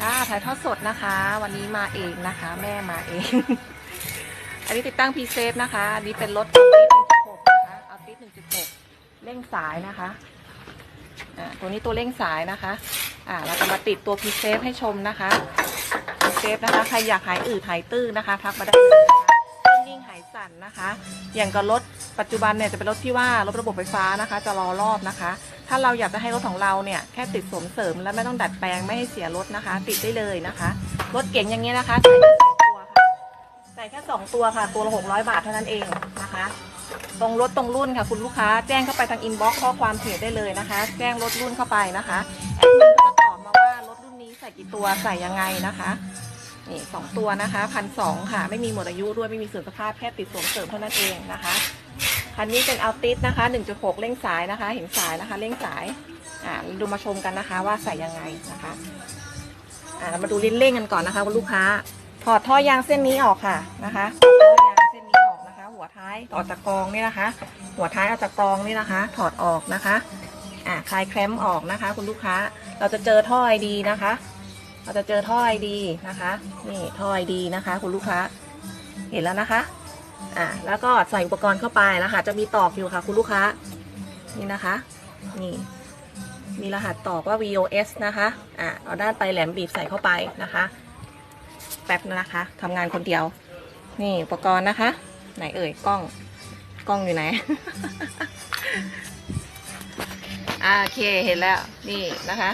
ค่ะถ่ายทอดสดนะคะ วันนี้มาเองนะคะ แม่มาเอง อันนี้ติดตั้งพีเซฟนะคะ อันนี้เป็นรถอัลติส1.6นะคะอัลติส1.6 เร่งสายนะคะอ่าตัวนี้ตัวเร่งสายนะคะ อ่า เราจะมาติดตัวพีเซฟให้ชมนะคะพีเซฟนะคะ ใครอยากหายอืดหายตื้อนะคะ ทักมาได้นะคะ งหายสั่นนะคะ อย่างกับรถปัจจุบันเนี่ยจะเป็นรถที่ว่ารถระบบไฟฟ้านะคะ จะรอรอบนะคะ ถ้าเราอยากจะให้รถของเราเนี่ยแค่ติดสวมเสริมและไม่ต้องดัดแปลงไม่ให้เสียรถนะคะ ติดได้เลยนะคะ รถเก๋งอย่างเงี้ยนะคะใส่แค่สองตัวค่ะใส่แค่สองตัวค่ะ ตัวละหกร้อยบาทเท่านั้นเองนะคะตรงรถตรงรุ่นค่ะ คุณลูกค้าแจ้งเข้าไปทางอินบ็อกซ์ข้อความเพจได้เลยนะคะ แจ้งรถรุ่นเข้าไปนะคะแอดมินก็จะตอบมาว่ารถรุ่นนี้ใส่กี่ตัวใส่ยังไงนะคะ นี่สองตัวนะคะพันสองค่ะ ไม่มีหมดอายุด้วยไม่มีเสื่อมสภาพแค่ติดสวมเสริมเท่านั้นเองนะคะคันนี้เป็นอัลติสนะคะ 1.6 เร่งสายนะคะ เห็นสายนะคะ เร่งสายอ่าดูมาชมกันนะคะ ว่าใส่ยังไงนะคะอ่าเรามาดูลิ้นเร่งกันก่อนนะคะคุณลูกค้าถอดท่อยางเส้นนี้ออกค่ะนะคะถอดท่อยางเส้นนี้ออกนะคะ หัวท้ายออกจากกรองนี่นะคะ หัวท้ายออกจากกรองนี่นะคะ ถอดออกนะคะอ่าคลายแคลมออกนะคะ คุณลูกค้าเราจะเจอท่อไอดีนะคะ เราจะเจอท่อไอดีนะคะนี่ท่อไอดีนะคะ คุณลูกค้า เห็นแล้วนะคะอ่าแล้วก็ใส่อุปกรณ์เข้าไปแล้วค่ะจะมีตอกอยู่ค่ะ คุณลูกค้านี่นะคะนี่มีรหัสตอกว่า VOS นะคะอ่าเอาด้านไปแหลมบีบใส่เข้าไปนะคะ แป๊บนะคะทำงานคนเดียว นี่อุปกรณ์นะคะ ไหนเอ่ยกล้องกล้องอยู่ไหนโอเคเห็นแล้วนี่นะคะ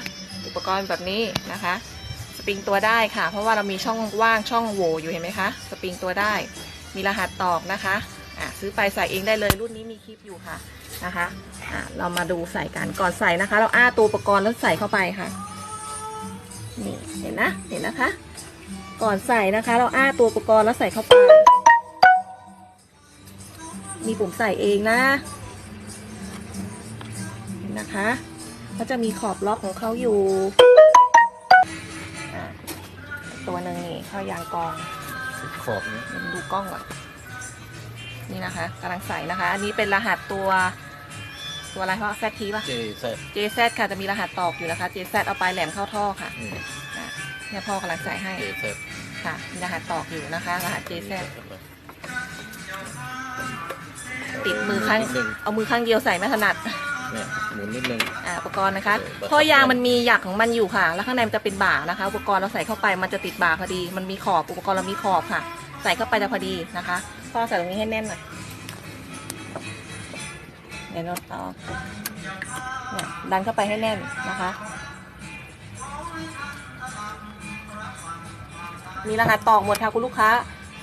อุปกรณ์แบบนี้นะคะ ปริงตัวได้ค่ะ เพราะว่าเรามีช่องว่างช่องโหว่อยู่เห็นไหมคะ สปริงตัวได้ มีรหัสตอกนะคะอะซื้อไปใส่เองได้เลยรุ่นนี้มีคลิปอยู่ค่ะนะคะอะเรามาดูใส่กันก่อนใส่นะคะ เราอ้าตัวอุปกรณ์แล้วใส่เข้าไปค่ะนี่เห็นนะเห็นนะคะ ก่อนใส่นะคะ เราอ้าตัวอุปกรณ์แล้วใส่เข้าไปมีปุ่มใส่เองนะนะคะเขาจะมีขอบล็อกของเขาอยู่ ตัวหนึ่งนี่เข้ายางกองขอบนี้เดี๋ยวดูกล้องก่อนนี่นะคะกำลังใส่นะคะ อันนี้เป็นรหัสตัว ตัวอะไรเพราะแซทีป่ะเจเซ JZ ค่ะจะมีรหัสตอกอยู่นะคะ JZ เอาปลายแหลมเข้าท่อค่ะอะเนี่ยพ่อกำลังใส่ให้เจเซค่ะมีรหัสตอกอยู่นะคะ รหัส JZ ติดมือข้าง นิดนึง เอามือข้างเดียวใส่ไม่ถนัด เนี่ยหมุนนิดนึง อ่าอุปกรณ์นะคะเออท่อยางมันมีหยักของมันอยู่ค่ะ แล้วข้างในมันจะเป็นบ่านะคะ อุปกรณ์เราใส่เข้าไปมันจะติดบ่าพอดี มันมีขอบอุปกรณ์เรามีขอบค่ะ ใส่เข้าไปจะพอดีนะคะพ่อใส่ตรงนี้ให้แน่นหน่อยเดี๋ยวเราต่อเนี่ยดันเข้าไปให้แน่นนะคะ มีรหัสตอกหมดค่ะคุณลูกค้า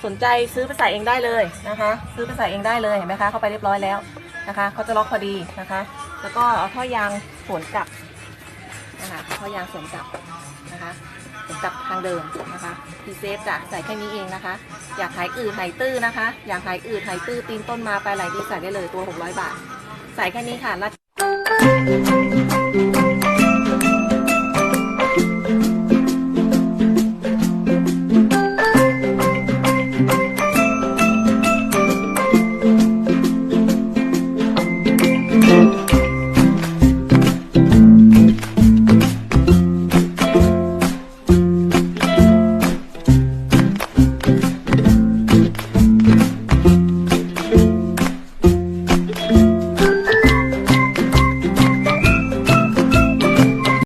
สนใจซื้อไปใส่เองได้เลยนะคะ ซื้อไปใส่เองได้เลยเห็นไหมคะเข้าไปเรียบร้อยแล้วนะคะเขาจะล็อกพอดีนะคะ แล้วก็เอาท่อยางสวนกลับนะคะท่อยางสวนกลับนะคะสวนกลับทางเดิมนะคะพีเซฟจ้ะใส่แค่นี้เองนะคะ อยากหายอืดหายตื้อนะคะ อยากหายอืดหายตื้อตีนต้นมาไปไหลดีใส่ได้เลยตัว 600 บาท ใส่แค่นี้ค่ะรัด